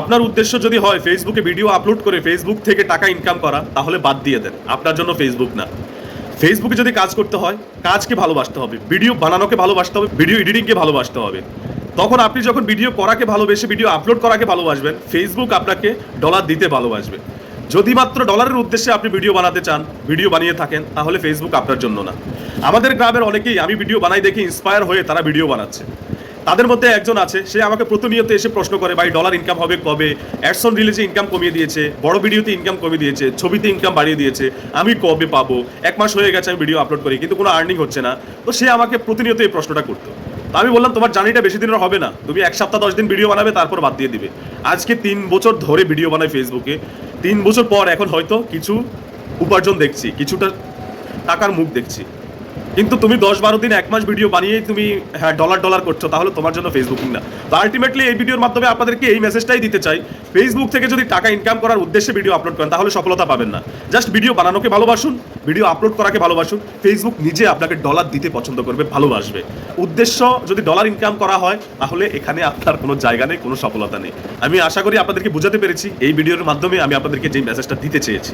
আপনার উদ্দেশ্য যদি হয় ফেসবুকে ভিডিও আপলোড করে ফেসবুক থেকে টাকা ইনকাম করা, তাহলে বাদ দিয়ে দেন। আপনার জন্য ফেসবুক না। ফেসবুকে যদি কাজ করতে হয়, কাজকে ভালোবাসতে হবে। ভিডিও বানানোকে ভালোবাসতে হবে ভিডিও এডিটিংকে ভালোবাসতে হবে। তখন আপনি যখন ভিডিও করাকে ভালোবেসে ভিডিও আপলোড করাকে ভালোবাসবেন ফেসবুক আপনাকে ডলার দিতে ভালোবাসবে। যদি মাত্র ডলারের উদ্দেশ্যে আপনি ভিডিও বানাতে চান ভিডিও বানিয়ে থাকেন, তাহলে ফেসবুক আপনার জন্য না। আমাদের গ্রামের অনেকেই, আমি ভিডিও বানাই দেখে ইন্সপায়ার হয়ে তারা ভিডিও বানাচ্ছে। তাদের মধ্যে একজন আছে, সে আমাকে প্রতিনিয়ত এসে প্রশ্ন করে, ভাই ডলার ইনকাম হবে কবে? অ্যাডসন রিলিজে ইনকাম কমিয়ে দিয়েছে, বড় ভিডিওতে ইনকাম কমিয়ে দিয়েছে, ছবিতে ইনকাম বাড়িয়ে দিয়েছে, আমি কবে পাবো? এক মাস হয়ে গেছে আমি ভিডিও আপলোড করি, কিন্তু কোনো আর্নিং হচ্ছে না। তো সে আমাকে প্রতিনিয়ত এই প্রশ্নটা করতো। তো আমি বললাম, তোমার জার্নিটা বেশি দিনের হবে না। তুমি এক সপ্তাহ, দশ দিন ভিডিও বানাবে, তারপর বাদ দিয়ে দিবে। আজকে তিন বছর ধরে ভিডিও বানাই ফেসবুকে তিন বছর পর এখন হয়তো কিছু উপার্জন দেখছি, কিছুটা টাকার মুখ দেখছি। কিন্তু তুমি দশ বারো দিন, এক মাস ভিডিও বানিয়েই তুমি হ্যাঁ ডলার ডলার করছ, তাহলে তোমার জন্য ফেসবুকিং না। তো আলটিমেটলি এই ভিডিওর মাধ্যমে আপনাদেরকে এই মেসেজটাই দিতে চাই ফেসবুক থেকে যদি টাকা ইনকাম করার উদ্দেশ্যে ভিডিও আপলোড করেন, তাহলে সফলতা পাবেন না। জাস্ট ভিডিও বানানোকে ভালোবাসুন ভিডিও আপলোড করাকে ভালোবাসুন ফেসবুক নিজে আপনাকে ডলার দিতে পছন্দ করবে, ভালোবাসবে। উদ্দেশ্য, যদি ডলার ইনকাম করা হয়, তাহলে এখানে আপনার কোনো জায়গা নেই, কোনো সফলতা নেই। আমি আশা করি আপনাদেরকে বুঝাতে পেরেছি, এই ভিডিওর মাধ্যমে আমি আপনাদেরকে যে মেসেজটা দিতে চেয়েছি।